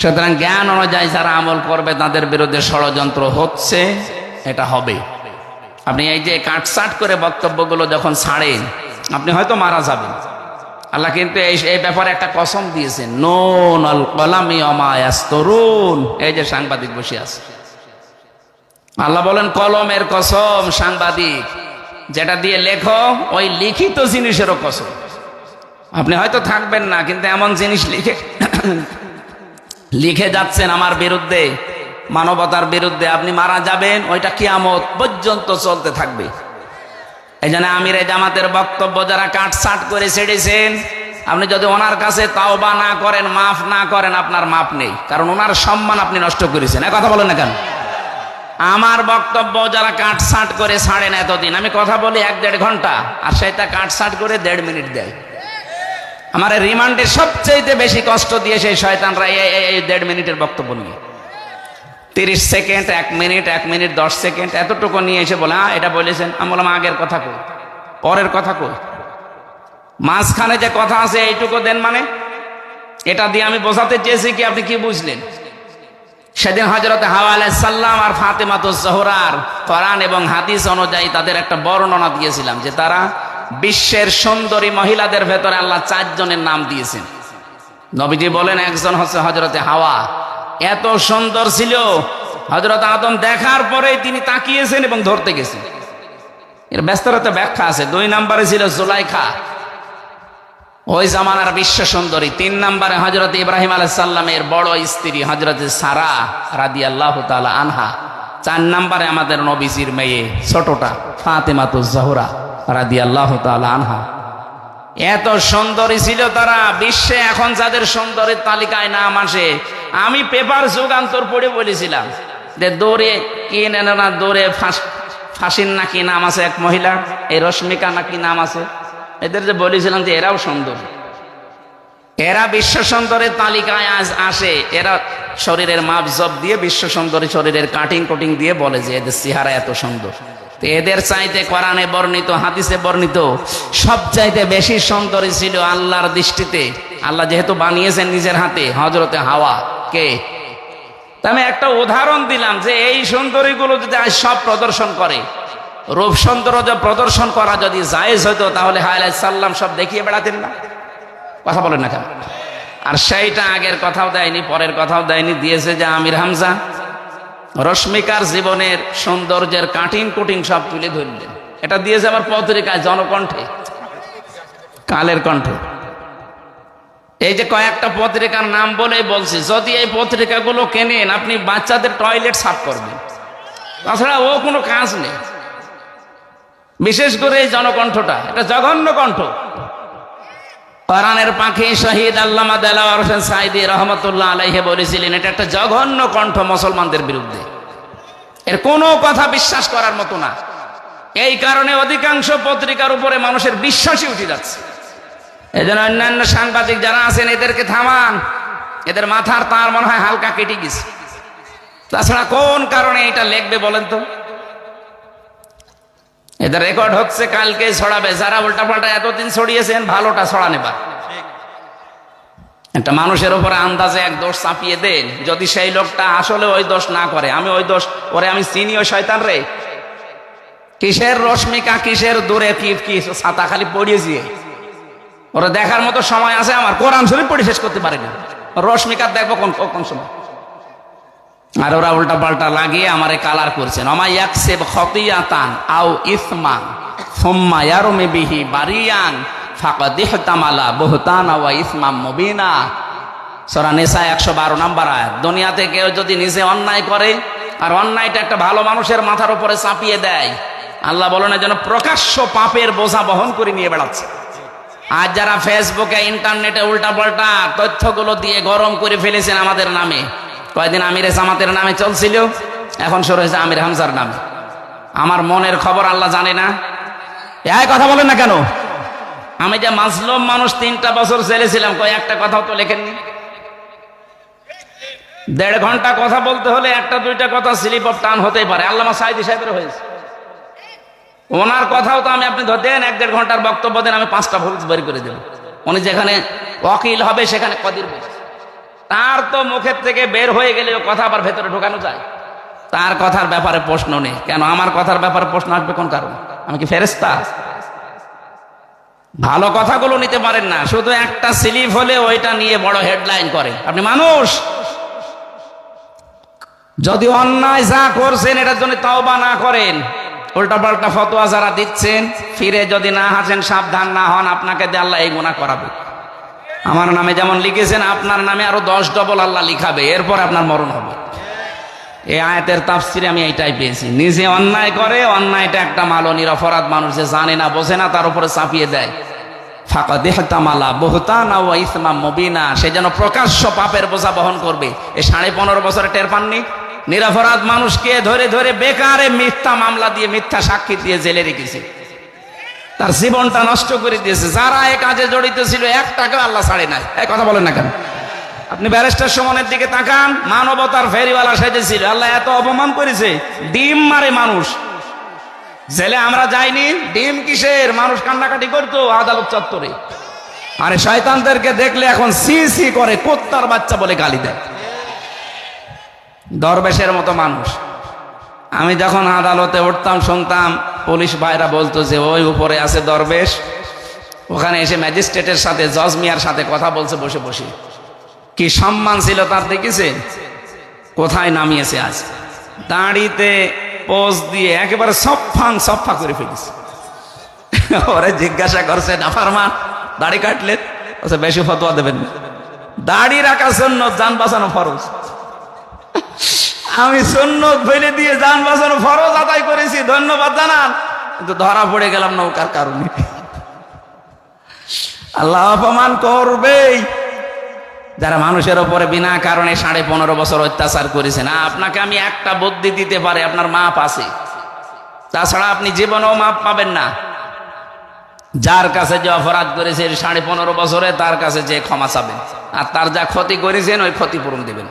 সুতরাং জ্ঞান অনুযায়ী যারা আমল করবে, তাদের বিরুদ্ধে ষড়যন্ত্র হচ্ছে, এটা হবে। আপনি এই যে কাটসাট করে বক্তব্যগুলো যখন ছাড়েন, আপনি হয়তো মারা যাবেন। আল্লাহ কিন্তু এই ব্যাপারে একটা কসম দিয়েছেন, নোন আল কলামি অমায়াস্তরুন এই যে সাংবাদিক বসে আছে। আল্লাহ বলেন, কলমের কসম সাংবাদিক, যেটা দিয়ে লেখো, ওই লিখিত জিনিসেরও কসম। আপনি হয়তো থাকবেন না, কিন্তু এমন জিনিস লিখে লিখে যাচ্ছেন আমার বিরুদ্ধে, মানবতার বিরুদ্ধে, আপনি মারা যাবেন, ওইটা কিয়ামত পর্যন্ত চলতে থাকবে। এই জন্য আমির জামাতের বক্তব্য যারা কাটসাট করে ছেড়েছেন, আপনি যদি ওনার কাছে তাওবা না করেন, মাফ না করেন, আপনার মাপ নেই। কারণ ওনার সম্মান আপনি নষ্ট করেছেন। কথা বলেন না কেন? আমার বক্তব্য যারা কাটসাট করে ছাড়েন এতদিন, আমি কথা বলি এক দেড় ঘণ্টা, আর সেটা কাটসাট করে দেড় মিনিট দেয়। আমার রিমান্ডে সবচেয়ে বেশি কষ্ট দিয়ে সেই শয়তানরা এই দেড় মিনিটের বক্তব্য নিয়ে। তিরিশ সেকেন্ড, এক মিনিট এক মিনিট, দশ সেকেন্ড, এতটুকু নিয়ে এসে বলে এটা বলেছেন। আমি বললাম, আগের কথা কই? পরের কথা কই? মাঝখানে যে কথা আছে, এইটুকু দেন মানে? এটা দিয়ে আমি বোঝাতে চেয়েছি কি, আপনি কি বুঝলেন? সেদিন হজরত হাওয়া সাল্লাম আর ফাতেমাতুজ জহরার কোরআন এবং হাদিস অনুযায়ী তাদের একটা বর্ণনা দিয়েছিলাম যে তারা বিশ্বের সুন্দরী মহিলাদের ভেতরে আল্লাহ চারজনের নাম দিয়েছেন। নবীজি বলেন, একজন হচ্ছে হজরতে হাওয়া। এত সুন্দর ছিল হজরত আদম দেখার পরেই তিনি তাকিয়েছেন এবং ধরতে গেছেন। এর ব্যস্তরতা ব্যাখ্যা আছে। দুই নম্বরে ছিল জুলাইখা। ওই জামানার বিশ্ব সুন্দরী। তিন নম্বরে হজরত ইব্রাহিম আলাহ সাল্লামের বড় স্ত্রী হজরত সারা রাদি আল্লাহ আনহা। চার নাম্বারে আমাদের নবীজির মেয়ে ছোটটা ফাতেমাতুজ জাহুরা রাদি আল্লাহ আনহা। এত সুন্দরী ছিল তারা, বিশ্বে এখন যাদের সুন্দরের তালিকায় নাম আসে, আমি পেপার যুগান্তর পড়ে বলেছিলাম যে দৌড়ে কি নেন না, দৌড়ে ফাঁস, ফাঁসির নাকি নাম আছে এক মহিলা এই রশ্মিকা নাকি নাম আছে? এদের যে বলেছিলাম যে এরাও সুন্দর। এরা বিশ্ব সুন্দরের তালিকায় আজ আসে। এরা শরীরের মাপ জব দিয়ে বিশ্ব সুন্দরী শরীরের কাটিং কুটিং দিয়ে বলে যে এদের চেহারা এত সুন্দর। তো এদের চাইতে কোরআনে বর্ণিত, হাদিসে বর্ণিত সব চাইতে বেশি সুন্দরী ছিল আল্লাহর দৃষ্টিতে। আল্লাহ যেহেতু বানিয়েছেন নিজের হাতে হজরতে হাওয়া, কে? আমি একটা উদাহরণ দিলাম যে এই সুন্দরীগুলো যদি আজ সব প্রদর্শন করে, রূপ সৌন্দর্য প্রদর্শন করা যদি জায়েজ হতো, তাহলে হায়লাই সাল্লাম সব দেখিয়ে বেড়াতেন না? কথা বলেন না কেন? আর সেইটা আগের কথাও দেয়নি, পরের কথাও দেয়নি, দিয়েছে যে আমির হামজা রশ্মিকার জীবনের সৌন্দর্যের কাটিং কুটিং সব তুলে ধরলেন। এটা দিয়েছে আমার পত্রিকায়, জনকণ্ঠে, কালের কণ্ঠে। এই যে কয়েকটা পত্রিকার নাম বলে বলছি, যদি এই পত্রিকাগুলো কেনেন, আপনি বাচ্চাদের টয়লেট সাফ করবেন। তাছাড়া ও কোনো কাজ নেই। বিশেষ করে এই জনকণ্ঠটা, এটা জঘন্য কণ্ঠ। কোরআনের পাখি শহীদ আল্লামা দেলাওয়ার হোসেন সাইদি রহমতুল্লাহ আলাইহে বলেছিলেন, এটা একটা জঘন্য কণ্ঠ মুসলমানদের বিরুদ্ধে। এর কোনো কথা বিশ্বাস করার মতো না। এই কারণে অধিকাংশ পত্রিকার উপরে মানুষের বিশ্বাসই উঠে যাচ্ছে। এই জন্য অন্যান্য সাংবাদিক যারা আছেন, এদেরকে থামান। এদের মাথার তার মনে হয় হালকা কেটে গেছে। তাছাড়া কোন কারণে এটা লিখবে বলেন তো? এদের রেকর্ড হচ্ছে, কালকে ছড়াবে। যারা উল্টাপাল্টা এতদিন ছড়িয়েছেন, ভালোটা ছড়া নেবা একটা মানুষের উপরে আন্দাজে এক দোষ চাপিয়ে দেন। যদি সেই লোকটা আসলে ওই দোষ না করে, আমি ওই দোষ, ওরে আমি চিনি ওই শয়তান রে। কিসের রশ্মিকা কিসের দূরে, কি কি ছাতা খালি পড়িয়েছি ওরা দেখার মতো সময় আছে আমার, কোরআন শরীফ পড়ে শেষ করতে পারি না রশ্মিকার দেখব কোন কোন সময়। আর ওরা উল্টা পাল্টা লাগিয়ে আমারে কালার করছেন আমায় ইয়াকসেব খতিয়াতান আও ইসমান সুম্মা ইয়ারমি বিহি বারিয়ান ফাকাদ ইহতামালা বুহতান ওয়া ইসমাম মুবিনা। সূরা নিসা 112 নাম্বার আয়াত। দুনিয়াতে কেউ যদি নিজে অন্যায় করে, আর অন্যায়টা একটা ভালো মানুষের মাথার উপরে চাপিয়ে দেয়, আল্লাহ বলেন যেন প্রকাশ্য পাপের বোঝা বহন করে নিয়ে বেড়াচ্ছে। আজ যারা ফেসবুকে ইন্টারনেটে উল্টাপাল্টা তথ্যগুলো দিয়ে গরম করে ফেলেছেন আমাদের নামে কয়েকদিন আমির জামাতের নামে চলছিল? এখন শুরু হয়েছে আমির হামজার নামে। আমার মনের খবর আল্লাহ জানে না। এই কথা বলেন না কেন? আমি যে মাজলুম মানুষ তিনটা বছর ছেলেছিলাম কয় একটা কথাও তো লেখেননি। দেড় ঘণ্টা কথা বলতে হলে একটা দুইটা কথা স্লিপ অফ টান হতেই পারে। আল্লামা সাইদি সাহেবের হয়েছে। ওনার কথাও তো আমি আপনি দেন, এক দেড় ঘণ্টার বক্তব্য দেন, আমি পাঁচটা ভুল বের করে দেব উনি যেখানে ওকিল হবে, সেখানে কদির বলছে। তার তো মুখের থেকে বের হয়ে গেলে কথা আবার ভেতরে ঢোকানো যায়। তার কথার ব্যাপারে প্রশ্ন নেই। কেন? আমার কথার ব্যাপারে প্রশ্ন আসবে কোন কারণ? আমি কি ফেরেস্তা ভালো কথাগুলো নিতে পারেন না। শুধু একটা স্লিপ হলে ওইটা নিয়ে বড় হেডলাইন করে। আপনি মানুষ। যদি অন্যায় যা করছেন, এটার জন্য তওবা না করেন উল্টা পাল্টা ফতোয়া যারা দিচ্ছেন, ফিরে যদি না হাসেন, সাবধান না হন, আপনাকে দিয়ে আল্লাহ এই গুণা করাবে। আমার নামে যেমন লিখেছেন, আপনার নামে আরও দশ ডবল আল্লাহ লিখাবে, এরপর আপনার মরণ হবে। এই আয়াতের তাফসিরে আমি এইটাই পেয়েছি। নিজে অন্যায় করে, অন্যায়টা একটা মালো নিরপরাধ মানুষ যে জানে না, বোঝে না, তার উপরে চাপিয়ে দেয়। ফাঁকা দেহতামালা বহুতানা ও ইসমা মবিনা, সে যেন প্রকাশ্য পাপের বোঝা বহন করবে। এই সাড়ে পনেরো বছরে টের পাননি? নিরপরাধ মানুষকে ধরে ধরে বেকারে মিথ্যা মামলা দিয়ে, মিথ্যা সাক্ষী দিয়ে জেলে রেখেছে। তার জীবনটা নষ্ট করে দিয়েছে। যারা এ কাজে জড়িত ছিল, এক টাকা আল্লাহ ছাড়ে নাই। এক কথা বলেন না কেন? আপনি ব্যারিস্টার সমানের দিকে তাকান, মানবতার ফেরিওয়ালা সেজেছিল আল্লাহ এত অপমান করেছে, ডিম মারে মানুষ। জেলে আমরা যাইনি, ডিম কিসের? মানুষ কান্নাকাটি করতো, আদালত চত্বরে। আরে শয়তানদেরকে দেখলে এখন সি সি করে, কোত্তার বাচ্চা বলে গালি দেয়। দরবেশের মতো মানুষ। আমি যখন আদালতে উঠতাম, শুনতাম পুলিশ ভাইরা বলতো যে, ওই উপরে আছে দরবেশ। ওখানে এসে ম্যাজিস্ট্রেটের সাথে, জজ মিয়ার সাথে কথা বলছে, বসে বসে। কি সম্মান ছিল তার দেখেছে? কোথায় নামিয়েছে আজ? দাড়িতে পোজ দিয়ে একেবারে সফাং সফা করে ফেলেছে। ওরে জিজ্ঞাসা করছে নাফারমান দাড়ি কাটলে? বলছে, বেশি ফতোয়া দেবেন না। দাড়ি রাখার জন্য যান বাঁচানো ফরজ। আমি সন্ন্যত ফেলে দিয়ে যান বাঁচানো ফরজ আদায় করেছি ধন্যবাদ জানান। কিন্তু ধরা পড়ে গেলাম নৌকার কারণে। আল্লাহ অপমান করবেই। যারা মানুষের ওপরে বিনা কারণে সাড়ে পনেরো বছর অত্যাচার করেছেন আ, আপনাকে আমি একটা বুদ্ধি দিতে পারি আপনার মাপ আছে। তাছাড়া আপনি জীবনেও মাপ পাবেন না। যার কাছে যে অপরাধ করেছে সাড়ে পনেরো বছরে তার কাছে যে ক্ষমা চাবেন। আর তার যা ক্ষতি করেছেন ওই ক্ষতিপূরণ দেবেন।